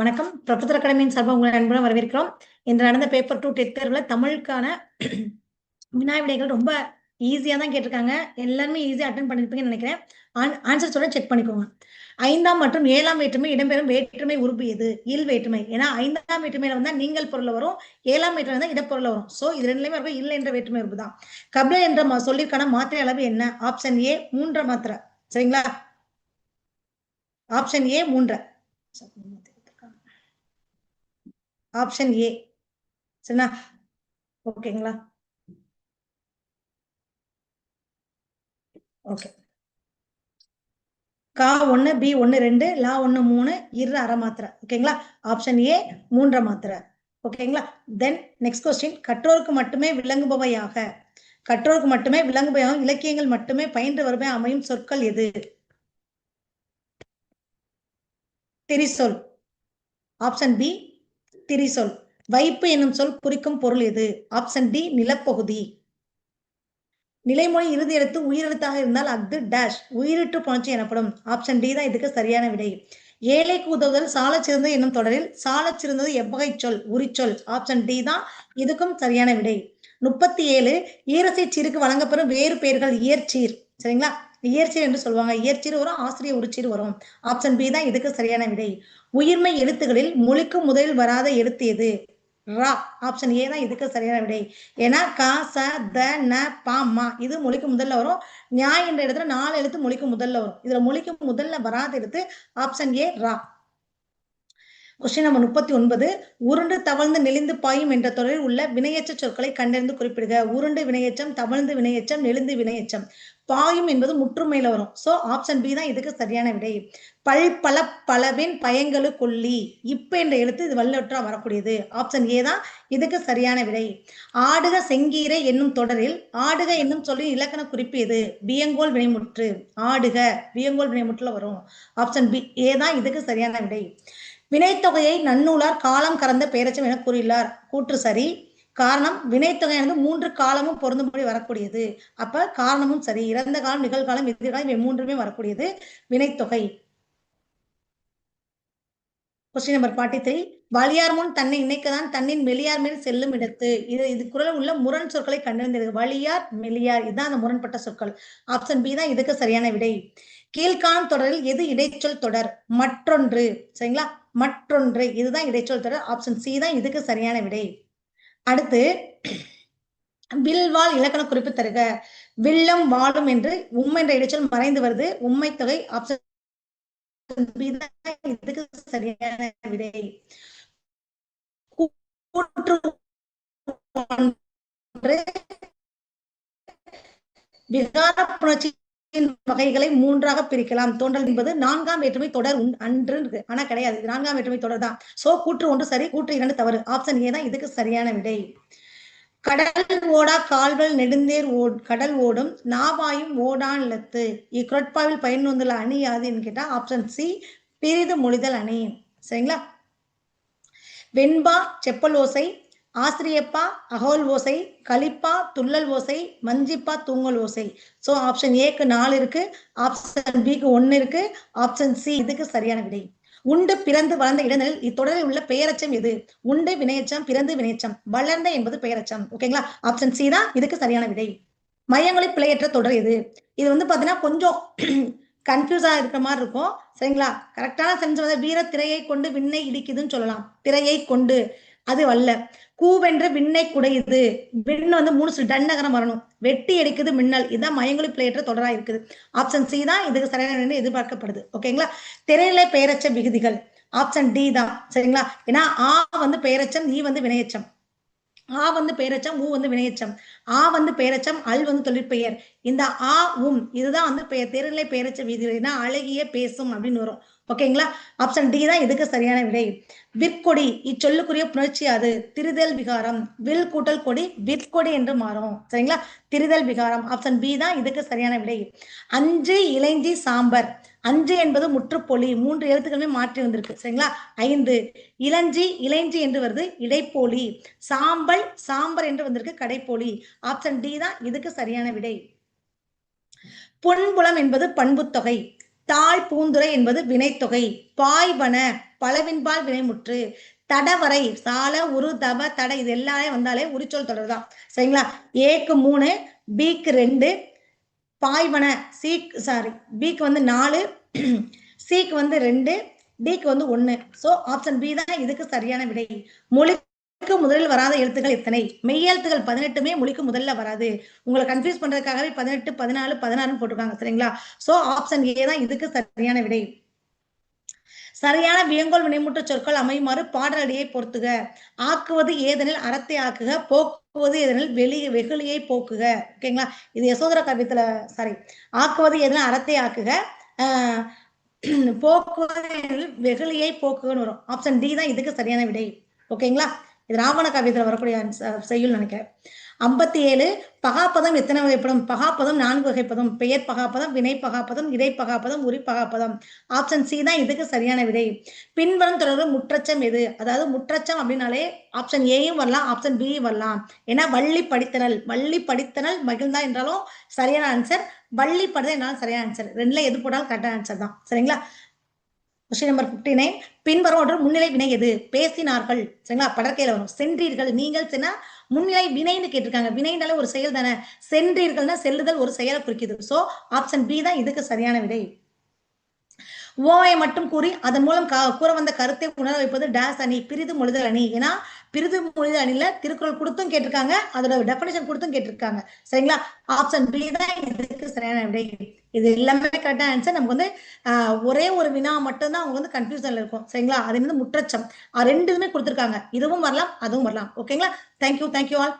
வணக்கம். பிரபுத்தர் அகாடமியின் சார்பாக உங்களை அன்புடன் வரவேற்கிறோம். இன்று நடந்த பேப்பர் டூ டெட் தேர்வில் தமிழுக்கான வினா விடைகள் ரொம்ப ஈஸியாக தான் கேட்டிருக்காங்க. எல்லாருமே ஈஸியாக அட்டன் பண்ணியிருப்பீங்கன்னு நினைக்கிறேன். ஆன்சர் சொல்ல செக் பண்ணிக்கோங்க. ஐந்தாம் மற்றும் ஏழாம் வேற்றுமை இடம்பெறும் வேற்றுமை உறுப்பு எது? இல் வேற்றுமை. ஏன்னா ஐந்தாம் வேற்றுமையில வந்தா நீங்கள் பொருள் வரும். ஏழாம் வேற்றுமை தான் இடப்பொருள் வரும். ஸோ இது ரெண்டுலையுமே இருக்கும் இல்லை என்ற வேற்றுமை உறுப்பு தான். கபில என்ற சொல்லிற்கான மாத்திரை அளவு என்ன? ஆப்ஷன் ஏ மூன்ற மாத்திரை. சரிங்களா? ஆப்ஷன் ஏ மூன்ற. ஆப்ஷன் ஏ சரிண்ணா? ஓகேங்களா? ஓகே. கா ஒன்று பி ஒன்று ரெண்டு லா ஒன்று மூணு இரு அரை மாத்திரை. ஓகேங்களா? ஆப்ஷன் ஏ மூன்றரை மாத்திரை. ஓகேங்களா? தென் நெக்ஸ்ட் கொஸ்டின் கற்றோருக்கு மட்டுமே விளங்குபவையாக கற்றோருக்கு மட்டுமே விளங்குபவையாக இலக்கியங்கள் மட்டுமே பயின்று வருமே அமையும் சொற்கள் எது? திரிசொல். ஆப்ஷன் பி திரிசொல். வைப்பு என்னும் சொல் குறிக்கும் பொருள் எது? ஆப்ஷன் டி நிலப்பகுதி. நிலைமொழி இறுதி எழுத்து உயிரெழுத்தாக இருந்தால் அஃது டேஷ் உயிரிட்டு புணர்ச்சி எனப்படும். ஆப்ஷன் டி தான் இதுக்கு சரியான விடை. ஏழைக்கு உதவுதல் சாலச் சிறந்தது என்னும் தொடரில் சாலச் சிறந்தது எவ்வகை சொல் உரிச்சொல். ஆப்ஷன் டி தான் இதுக்கும் சரியான விடை. முப்பத்தி ஏழு ஈரசை சீருக்கு வழங்கப்பெறும் வேறு பெயர்கள் இயற்சீர். சரிங்களா? இயற்சீர் என்று சொல்லுவாங்க. இயற்சீர் வரும் ஆசிரியர் உரிச்சீர் வரும் ஆப்ஷன் பி தான் இதுக்கு சரியான விடை. உயிர்மை எழுத்துகளில் மொழிக்கு முதலில் வராத எழுத்து எது? ரா. ஆப்ஷன் ஏ தான் இதுக்கு சரியான விடை. ஏன்னா க ச த ந பா மா. இது மொழிக்கு முதல்ல வரும். நியாய் என்ற இடத்துல நாலு எழுத்து மொழிக்கு முதல்ல வரும். இதுல மொழிக்கு முதல்ல வராத எழுத்து ஆப்ஷன் ஏ ரா. கொஸ்டின் நம்பர் முப்பத்தி ஒன்பது. உருண்டு தவழ்ந்து நெளிந்து பாயும் என்ற தொடரில் உள்ள வினையச்ச சொற்களை கண்டறிந்து குறிப்பிடுக. உருண்டு வினையச்சம் தவழ்ந்து வினையச்சம் நெளிந்து வினையச்சம் பாயும் என்பது முற்றுமையில வரும். சோ ஆப்ஷன் பி தான் இதுக்கு சரியான விடை. பல் பல பலவின் பயங்களு கொல்லி இப்ப என்ற எழுத்து இது வல்லொற்றா வரக்கூடியது. ஆப்ஷன் ஏ தான் இதுக்கு சரியான விடை. ஆடுக செங்கீரை என்னும் தொடரில் ஆடுக என்னும் சொல்லி இலக்கண குறிப்பு எது? பியங்கோல் வினைமுற்று. ஆடுக வியங்கோல் வினைமுற்றுல வரும். ஆப்ஷன் பி ஏ தான் இதுக்கு சரியான விடை. வினைத்தொகையை நன்னூலார் காலம் கறந்த பேரச்சம் என கூறியுள்ளார். கூற்று சரி. காரணம் வினைத்தொகையானது மூன்று காலமும் பொருந்தும்படி வரக்கூடியது. அப்ப காரணமும் சரி இறந்த காலம் நிகழ்காலம் எதிர்காலம் இவை மூன்றுமே வரக்கூடியது. வினைத்தொகை கொஸ்டின் நம்பர் ஃபார்ட்டி த்ரீ வலியார் முன் தன்னை இணைக்கதான் தன்னின் மெலியார் மேல் செல்லும் இடத்து. இது இது குரல் உள்ள முரண் சொற்களை கண்டறிந்தது. வலியார் மெலியார் இதுதான் அந்த முரண்பட்ட சொற்கள். ஆப்ஷன் பி தான் இதுக்கு சரியான விடை. கீழ்காணும் தொடரில் எது இடைச்சொல் தொடர்? மற்றொன்று. சரிங்களா? மற்றொன்று. இதுதான் இடைச்சொல் தொடர். ஆப்ஷன் சி தான் இதுக்கு சரியான விடை. அடுத்து வில்வால் இலக்கண குறிப்பு தருக. வில்லம் வாழும் என்று உம் என்ற இடைச்சல் மறைந்து வருது. உண்மை தொகை ஆப்ஷன் இதுக்கு சரியான விடை. விகார புணர்ச்சி வகைகளை மூன்றாக பிரிக்கலாம். தோன்றல் என்பது நான்காம் வேற்றுமை தொடர் அன்று ஆனா கிடையாது. நான்காம் வேற்றுமை தொடர் தான். சோ கூற்று ஒன்று சரி கூற்று இரண்டு தவறு. ஆப்ஷன் ஏ தான் இதுக்கு சரியான விடை. கடல் ஓடா கால்கள் நெடுந்தேர் ஓட் கடல் ஓடும் நாவாயும் ஓடான் லத்து. இக்குரட்பாவில் பயன் வந்துள்ள அணி யாதுன்னு கேட்டா ஆப்ஷன் சி பிரிது மொழிதல் அணி. சரிங்களா? வெண்பா செப்பல் ஓசை ஆசிரியப்பா அகோல் ஓசை கலிப்பா துள்ளல் ஓசை மஞ்சிப்பா தூங்கல் ஓசை. ஸோ ஆப்ஷன் ஏக்கு நாலு இருக்கு ஆப்ஷன் பிக்கு ஒன்னு இருக்கு ஆப்ஷன் சி இதுக்கு சரியான விடை. உண்டு பிறந்து வளர்ந்த இடங்களில் இத்தொடரில் உள்ள பெயரச்சம் எது? உண்டு வினையச்சம் பிறந்து வினையச்சம். வளர்ந்த என்பது பெயரச்சம். ஓகேங்களா ஆப்ஷன் சி தான் இதுக்கு சரியான விடை. மையங்களை பிழையற்ற தொடர் எது? இது வந்து பாத்தீங்கன்னா கொஞ்சம் கன்ஃபியூஸா இருக்கிற மாதிரி இருக்கும். சரிங்களா? கரெக்டான சென்ஸ் வந்து வீர திரையை கொண்டு விண்ணை இடிக்குதுன்னு சொல்லலாம். திரையை கொண்டு. அது அல்ல. கூவென்று விண்ணை குடையுது விண் வந்து மூணு சொல்லி டன்னகரம் வரணும். வெட்டி எடுக்குது மின்னல். இதுதான் மயங்கொழி பிளேற்ற தொடரா இருக்குது. ஆப்ஷன் சி தான் இதுக்கு சரியான எதிர்பார்க்கப்படுது. ஓகேங்களா திரைநிலை பெயரச்ச விகுதிகள். ஆப்ஷன் டி தான். சரிங்களா? ஏன்னா ஆ வந்து பெயரச்சம் ஈ வந்து வினையச்சம். ஆ வந்து பெயரச்சம் ஊ வந்து வினையச்சம். ஆ வந்து பெயரச்சம் அல் வந்து தொழிற்பெயர். இந்த ஆ உம் இதுதான் வந்து பெயர் திரைநிலை பெயரச்ச விதிகள் அழகிய பேசும் அப்படின்னு வரும். ஓகேங்களா ஆப்ஷன் டி தான் இதுக்கு சரியான விடை. விற்கொடி இச்சொல்லுக்குரிய புணர்ச்சி அது. திரிதல் விகாரம். வில் கூட்டல் கொடி விற்கொடி என்று மாறும். சரிங்களா? திரிதல் விகாரம். ஆப்ஷன் பி தான் இதுக்கு சரியான விடை. அஞ்சு இளைஞ்சி சாம்பர். அஞ்சு என்பது முற்றுப்பொலி. மூன்று எழுத்துக்களுமே மாற்றி வந்திருக்கு. சரிங்களா? ஐந்து. இளஞ்சி இளைஞ்சி என்று வருது இடைப்போலி. சாம்பல் சாம்பர் என்று வந்திருக்கு கடைப்போலி. ஆப்ஷன் டி தான் இதுக்கு சரியான விடை. பொன்புலம் என்பது பண்புத்தொகை தாழ் பூந்துரை என்பது வினைத்தொகை. பாய்வன பலவின்பால் வினைமுற்று. தடவரை சால உரு தப தட இது எல்லாமே வந்தாலே உரிச்சொல் தொடர் தான் சரிங்களா? ஏக்கு மூணு பிக்கு ரெண்டு பாய்வன சீக் சாரி பிக்கு வந்து நாலு சிக்கு வந்து ரெண்டு டிக்கு வந்து ஒன்று ஸோ ஆப்ஷன் பி தான் இதுக்கு சரியான விடை. மொழிக்கு முதலில் வராத எழுத்துக்கள் எத்தனை? மெய்யெழுத்துகள் பதினெட்டுமே மொழிக்கு முதல்ல வராது. உங்களை கன்ஃபியூஸ் பண்றதுக்காகவே பதினெட்டு பதினாலு பதினாறுன்னு போட்டிருக்காங்க சரிங்களா? சோ ஆப்ஷன் ஏ தான் இதுக்கு சரியான விடை. சரியான வியங்கோல் வினைமுற்ற சொற்கள் அமையுமாறு பாடலடியை பொறுத்துக. ஆக்குவது ஏதெனில் அறத்தை ஆக்குக போக்குவது ஏதெனில் வெளி வெகுளியை போக்குக. ஓகேங்களா? இது யசோதர கவித்துல சாரி ஆக்குவது ஏதெனில் அறத்தை ஆக்குக ஆஹ் போக்குவது வெகுளியை போக்குகன்னு வரும். ஆப்ஷன் டி தான் இதுக்கு சரியான விடை. ஓகேங்களா? இது ராவண காவியத்தில் வரக்கூடிய செய்யுள் நினைக்கிறேன். ஐம்பத்தி ஏழு பகாப்பதம் எத்தனை வகைப்படும்? பகாப்பதம் நான்கு வகைப்பதம் பெயர் பகாப்பதம் வினை பகாப்பதம் இடை பகாப்பதம் உரி பகாப்பதம் ஆப்ஷன் சி தான் இதுக்கு சரியான விடை. பின்வரும் தொடர்பு முற்றச்சம் எது? அதாவது முற்றச்சம் அப்படின்னாலே ஆப்ஷன் ஏயும் வரலாம் ஆப்ஷன் பியும் வரலாம். ஏன்னா வள்ளி படித்தனல் வள்ளி படித்தனல் மகிழ்ந்தா என்றாலும் சரியான ஆன்சர் வள்ளி படுதல் என்றாலும் சரியான ஆன்சர் ரெண்டுல எது போட்டாலும் கரெக்டான ஆன்சர் தான். சரிங்களா? கொஸ்டின் நம்பர் பிப்டி நைன் பின்வரும் ஒன்று முன்னிலை வினை எது? பேசினார்கள். சரிங்களா? படற்கையில வரும். சென்றீர்கள். நீங்கள் சென்னா முன்னிலை வினைன்னு கேட்டிருக்காங்க. வினைனால ஒரு செயல் தானே. சென்றீர்கள்னா செல்லுதல் ஒரு செயலை குறிக்குது. சோ ஆப்ஷன் பி தான் இதுக்கு சரியான விடை. ஓவை மட்டும் கூறி அதன் மூலம் கூற வந்த கருத்தை உணர வைப்பது டேஸ் அணி பிரிது மொழிதல் அணி. ஏன்னா பிரிது மொழி அணியில திருக்குறள் கொடுத்தும் கேட்டிருக்காங்க. அதோட டெபினேஷன் கொடுத்தும் கேட்டிருக்காங்க. சரிங்களா? ஆப்ஷன் பி தான் இதுக்கு சரியான விடை. இது எல்லாமே கரெக்டான ஆன்சர் நமக்கு வந்து ஒரே ஒரு வினா மட்டும்தான் அவங்க வந்து கன்ஃபியூஷன்ல இருக்கும். சரிங்களா? அது வந்து முற்றச்சம். ரெண்டு இதுமே கொடுத்துருக்காங்க. இதுவும் வரலாம் அதுவும் வரலாம். ஓகேங்களா தேங்க்யூ தேங்க்யூ ஆல்